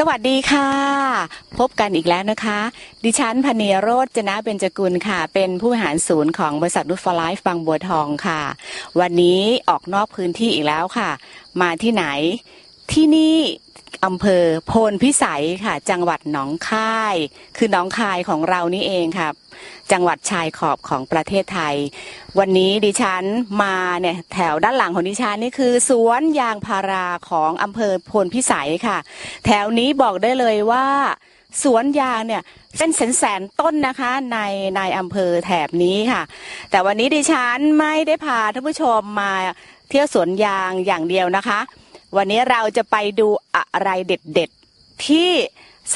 สวัสดีค่ะ พบกันอีกแล้วนะคะ ดิฉันพเนียโรจนะเบญจกุลค่ะ เป็นผู้บริหารศูนย์ของบริษัทรูทฟอร์ไลฟ์บางบัวทองค่ะ วันนี้ออกนอกพื้นที่อีกแล้วค่ะ มาที่ไหน ที่นี่อำเภอโพนพิสัยค่ะ จังหวัดหนองคาย คือหนองคายของเรานี่เองค่ะจังหวัดชายขอบของประเทศไทย วันนี้ดิฉันมาเนี่ยแถวด้านหลังของดิฉันนี่คือ สวนยางพาราของอำเภอโพนพิสัยค่ะ แถวนี้บอกได้เลยว่าสวนยางเนี่ยเป็นแสนแสนต้นนะคะในในอำเภอแถบนี้ค่ะ แต่วันนี้ดิฉันไม่ได้พาท่านผู้ชมมาเที่ยวสวนยางอย่างเดียวนะคะ วันนี้เราจะไปดูอะไรเด็ดๆ ที่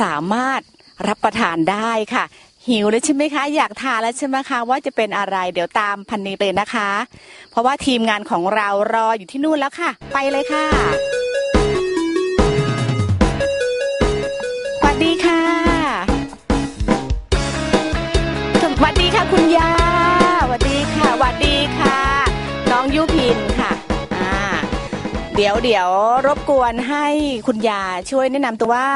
สามารถรับประทานได้ค่ะ หิวแล้วใช่ไหมคะ อยากทานแล้วใช่ไหมคะ ว่าจะเป็นอะไรเดี๋ยวตามพันนีเลยนะคะ เพราะว่าทีมงานของเรารออยู่ที่นู่นแล้วค่ะ ไปเลยค่ะสวัสดีค่ะ เดี๋ยวเดี๋ยวรบกวนให้คุณยาช่วยแนะนำตัวว่า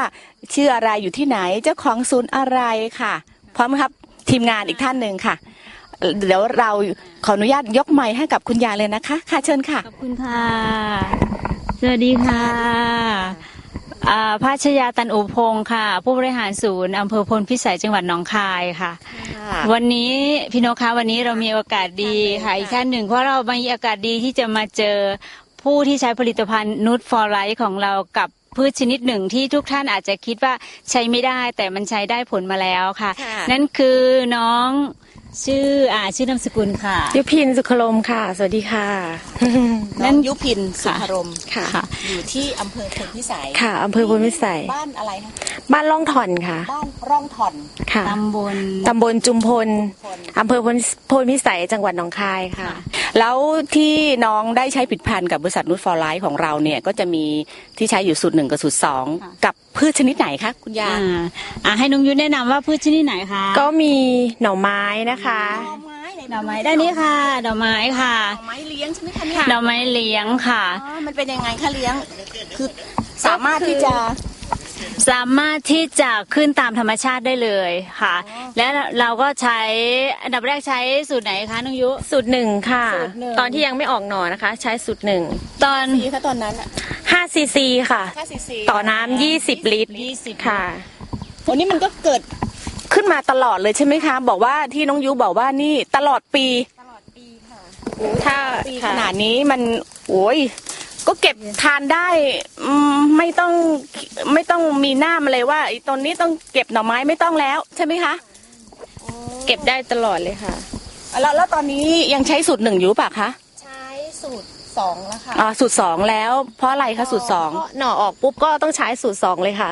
ชื่ออะไรอยู่ที่ไหนเจ้าของศูนย์อะไรค่ะ พร้อมครับทีมงานอีกท่านหนึ่งค่ะ เดี๋ยวเราขออนุญาตยกไมค์ให้กับคุณยาเลยนะคะ ค่ะเชิญค่ะ ขอบคุณค่ะ สวัสดีค่ะอ่าภาชยาตันอุพงค์ค่ะ ผู้บริหารศูนย์อำเภอพลพิสัยจังหวัดหนองคายค่ะ วันนี้พี่นกคะวันนี้เรามีโอกาสดีค่ะอีกท่านหนึ่งเพราะเรามีโอกาสดีที่จะมาเจอ ผู้ที่ใช้ผลิตภัณฑ์นูตฟอร์ไลท์ของเรากับพืชชนิดหนึ่งที่ทุกท่านอาจจะคิดว่าใช้ไม่ได้แต่มันใช้ได้ผลมาแล้วค่ะ ค่ะ นั่นคือน้องชื่ออ่าชื่อนามสกุลค่ะ ยุพินสุขลมค่ะ สวัสดีค่ะน้องยุพินสุภรมค่ะ อยู่ที่อำเภอพลพิสัยค่ะอำเภอพลพิสัย บ้านอะไรคะบ้านล่องถ่อนค่ะ บ้านร่องถ่อน ค่ะตำบลตำบลจุมพลพลอำเภอพลพลพิสัยจังหวัดหนองคายค่ะ แล้วที่น้องได้ใช้ผลิดพันธ์กับบริษัทนูตฟอร์ไลท์ของเราเนี่ยก็จะมีที่ใช้อยู่สูตรหนึ่งกับสูตรสองกับพืชชนิดไหนคะคุณยาอ่าอ่าให้น้องยุ้ยแนะนำว่าพืชชนิดไหนคะก็มีหน่อไม้นะคะดอกไม้ด้านนี้ค่ะดอกไม้ค่ะดอกไม้เลี้ยงใช่ไหมคะเนี่ยดอกไม้เลี้ยงค่ะอ๋อมันเป็นยังไงคะเลี้ยงคือสามารถที่จะ สามารถที่จะขึ้นตามธรรมชาติได้เลยค่ะ และเราก็ใช้อันดับแรกใช้สูตรไหนคะน้องยุ สูตรหนึ่งค่ะ สูตรหนึ่ง ตอนที่ยังไม่ออกหน่อนะคะ ใช้สูตรหนึ่งตอนปีคะตอนนั้นอะ5ซีซีค่ะ 5ซีซีต่อน้ำ20 ลิตร20ค่ะ วันนี้มันก็เกิดขึ้นมาตลอดเลยใช่ไหมคะ บอกว่าที่น้องยุบอกว่านี่ตลอดปีถ้าปีขค่ะนาดนี้มันโอ้ยก็ เก็บทานได้อืมไม่ต้องไม่ต้องมีหน้ามาเลยว่าไอ้ตอนนี้ต้องเก็บหน่อไม้ไม่ต้องแล้ว ใช่ไหมคะ เก็บได้ตลอดเลยค่ะ แล้วแล้วตอนนี้ยังใช้สูตรหนึ่งอยู่ปะคะใช้สูตรสองแล้วค่ะอ่าสูตรสองแล้ว เพราะอะไรคะสูตรสอง หน่อออกปุ๊บก็ต้องใช้สูตรสองเลยค่ะ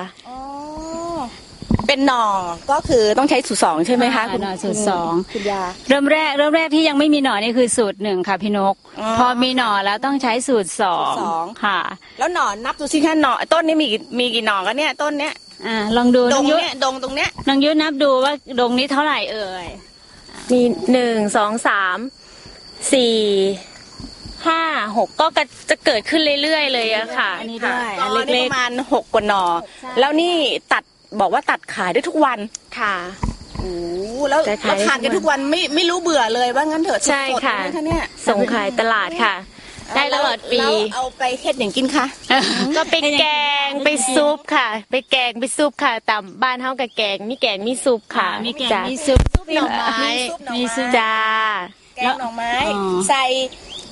เป็นหน่อก็คือต้องใช้สูตรสองใช่ไหมคะหน่อสูตรสองคุณยา เริ่มแรกเริ่มแรกที่ยังไม่มีหน่อนี่คือสูตรหนึ่งค่ะพี่นก อ๋อ พอมีหน่อแล้วต้องใช้สูตรสองสูตรสองค่ะ แล้วหน่อนับดูสิคะหน่อต้นนี้มีกี่มีกี่หน่อกันเนี่ยต้นเนี้ยอ่าลองดูดน้องงยุเนี่ยดงตรงเนี้ยน้องยุนับดูว่าดงนี้เท่าไหร่เอ่ยมีหนึ่งสองสามสี่ห้าหกก็จะเกิดขึ้นเรื่อยๆเลยอะค่ะ อันนี้ด้วยอ๋อันอนี่เล็ปกระมาณหกกว่าหน่อ แล้วนี่ตัด บอกว่าตัดขายได้ทุกวัน ค่ะโอ้แล้วจะขายแล้วทานกันทุกวันไม่ไม่รู้เบื่อเลยว่างั้นเถอะใช่สดๆค่ะ เลยคะเนี่ยส่งขายตลาดค่ะ ได้ตลอดปี แล้วเอาไปเฮ็ดอย่างกินคะๆก็ไปแกงไปซุปค่ะ ไปแกงไปซุปค่ะตามบ้านเฮากับแกงมีแกงมีซุปค่ะมีแกงจ้ะมีซุปหน่อไม้ มีซุปจ้า แกงหน่อไม้ อ๋อ ใส่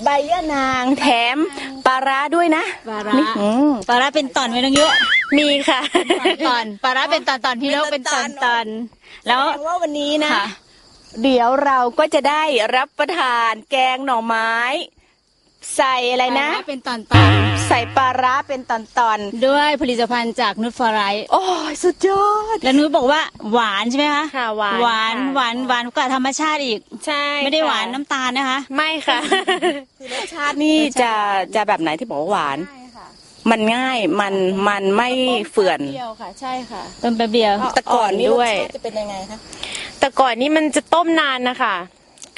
ใบยะนางแถมปลาร้าด้วยนะปลาร้านี่อืมปลาร้าเป็นตอนไหมน้องยุ มีค่ะ ตอนปลาร้าเป็นตอนตอนพี่นกเป็เป็นนตตออนนตอนแล้วแสดงว่าวันนี้นะ ค่ะ เดี๋ยวเราก็จะได้รับประทานแกงหน่อไม้ ใส่อะไรนะ ปลาร้าเป็นตอนตอนใส่ปลาร้าเป็นตอนด้วยผลิตภัณฑ์จากนุชฟอร์ไรท์ๆโอ้ยสุดยอด แล้วนุชบอกว่าหวานใช่ไหมคะค่ะหวานหวานค่ะ หวานหวานกว่าธรรมชาติอีก ใช่ไม่ได้ค่ะหวานน้ำตาลนะคะ ไม่ค่ะ คือรสชาตินี่จะจะแบบไหนที่บอกว่าหวาน มันง่ายมันมันไม่เฟื่อน เดียวค่ะ ใช่ค่ะต้นแป๊บเดียวแต่ก่อนนี่รด้สวยชาติจะเป็นยังไงคะแต่ก่อนนี้มันจะต้มนานนะคะ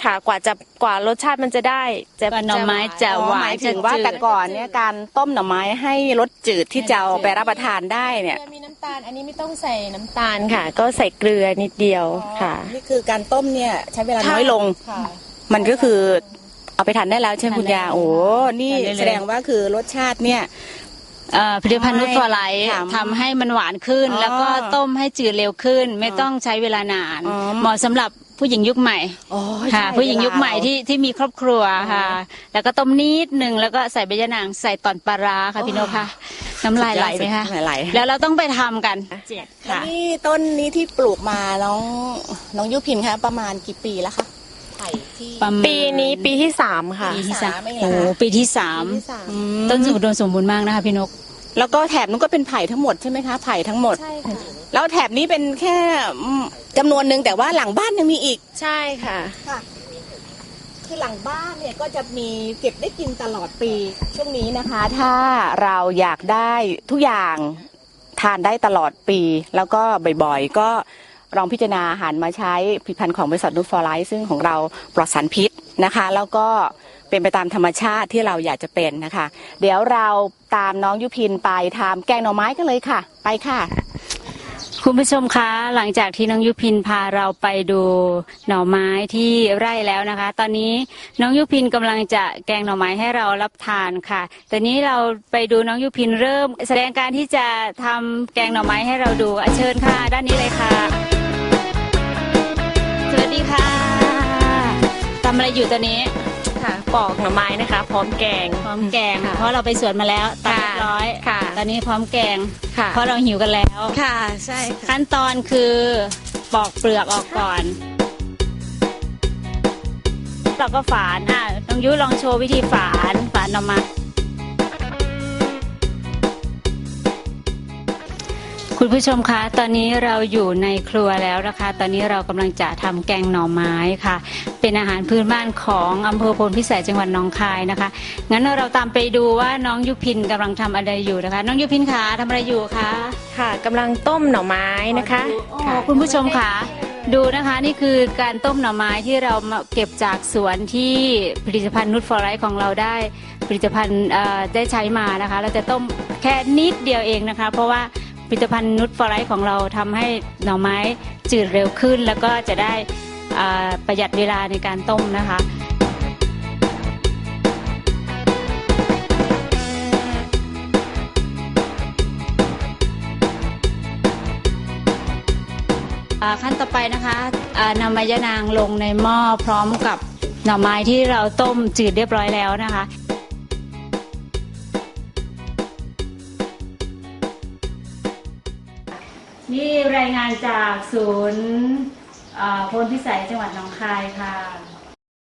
ค่ะกว่าจะกว่ารสชาติมันจะได้จะก็หน่อไม้จะอ๋อหวาหนมายจะถึงว่าจืดแต่ก่อนเนี่ยการต้มหน่อไม้ให้รสจืดที่จะเอาไปรับประทานได้เนี่ย มีน้ำตาล อันนี้ไม่ต้องใส่น้ำตาลค่ะ ก็ใส่เกลือนิดเดียวค่ะ นี่คือการต้มเนี่ย ใช้เวลาค่ะน้อยลง ค่ะ มันก็คือเอาไปทานได้แล้วใช่ไหมคุณยาทานได้โอ้นี่ทานได้เลยแสดงว่าคือรสชาติเนี่ย เอ่อผลิตภัณฑ์นุชฟอร์ไลท์ค่ะทำให้มันหวานขึ้น อ๋อแล้วก็ต้มให้จืดเร็วขึ้น ไม่ต้องใช้เวลานาน อ๋อ เหมาะสำหรับผู้หญิงยุคใหม่อ๋อค่ะใช่ผู้หญิงยุคใหม่เวลาที่ที่มีครอบครัวค่ะ แล้วก็ต้มนิดหนึ่งแล้วก็ใส่ใบยะนางใส่ตอนปลาร้าค่ะพี่นกค่ะน้ำลายไหลไหมคะน้ำลายไหลแล้วเราต้องไปทำกันแล้วค่ะ นี่ต้นนี้ที่ปลูกมาน้องน้องยุพินคะประมาณกี่ปีแล้วคะ ไผ่ที่ประมาณปีนี้ปีที่สามค่ะ ปีที่สามสามเองเหรโอ้อคะโหปีที่สามปีที่สาม อืมต้นสมุดมสมบูรณ์มากนะคะพี่นก แล้วก็แถบนู้นก็เป็นไผ่ทั้งหมดใช่ไหมคะไผ่ทั้งหมด ใช่ค่ะแล้วแถบนี้เป็นแค่อืมจำนวนหนึ่งแต่ว่าหลังบ้านยังมีอีก ใช่ค่ะ ค่ะ คือหลังบ้านเนี่ยก็จะมีเก็บได้กินตลอดปีช่วงนี้นะคะ ถ้าเราอยากได้ทุกอย่างทานได้ตลอดปี แล้วก็บ่อยๆ ก็ ลองพิจารณาหันมาใช้ผลิตภัณฑ์ของบริษัทนูตฟอร์ไลท์ซึ่งของเราปลอดสารพิษนะคะ แล้วก็เป็นไปตามธรรมชาติที่เราอยากจะเป็นนะคะ เดี๋ยวเราตามน้องยุพินไปทำแกงหน่อไม้กันเลยค่ะ ไปค่ะ คุณผู้ชมคะหลังจากที่น้องยุพินพาเราไปดูหน่อไม้ที่ไร่แล้วนะคะ ตอนนี้น้องยุพินกำลังจะแกงหน่อไม้ให้เรารับทานค่ะแต่นี้เราไปดูน้องยุพินเริ่ม แสดงการที่จะทำแกงหน่อไม้ให้เราดูอเชิญค่ะ ด้านนี้เลยค่ะ สวัสดีค่ะทำอะไรอยู่ตอนนี้ค่ะปอกหน่อไม้นะคะ พร้อมแกง พร้อมแกงเพราะเราไปสวนมาแล้วตัดเรียบร้อยค่ะตอนนี้พร้อมแกง ค่ะ เพราะเราหิวกันแล้ว ค่ะใช่ค่ะขั้นตอนคือปอกเปลือกออกก่อน เราก็ฝานอะน้องยุ้ยลองโชว์วิธีฝานฝานออกม คุณผู้ชมคะ ตอนนี้เราอยู่ในครัวแล้วนะคะ ตอนนี้เรากำลังจะทำแกงหน่อไม้ค่ะ เป็นอาหารพื้นบ้านของอำเภอพลพิสัยจังหวัดหนองคายนะคะ งั้นเราตามไปดูว่าน้องยุพินกำลังทำอะไรอยู่นะคะ น้องยุพินคะทำอะไรอยู่คะค่ะกำลังต้มหน่อไม้นะคะโอ้คุณผู้ชมค่ะดูนะคะนี่คือการต้มหน่อไม้ที่เรามาเก็บจากสวนที่ผลิตภัณฑ์นุชฟอร์ไรท์ของเราได้ผลิตภัณฑ์เอ่อได้ใช้มานะคะ เราจะต้มแค่นิดเดียวเองนะคะ เพราะว่าผ ลิตภัณฑ์นุชฟอร์ไรท์ของเราทำให้หน่อไม้จืดเร็วขึ้น แล้วก็จะได้ประหยัดเวลาในการต้มนะคะขั้นต่อไปนะคะนำใบยะนางลงในหม้อพร้อมกับหน่อไม้ที่เราต้มจืดเรียบร้อยแล้วนะคะ นี่รายงานจากศูนย์พลพิสัยจังหวัดหนองคายค่ะ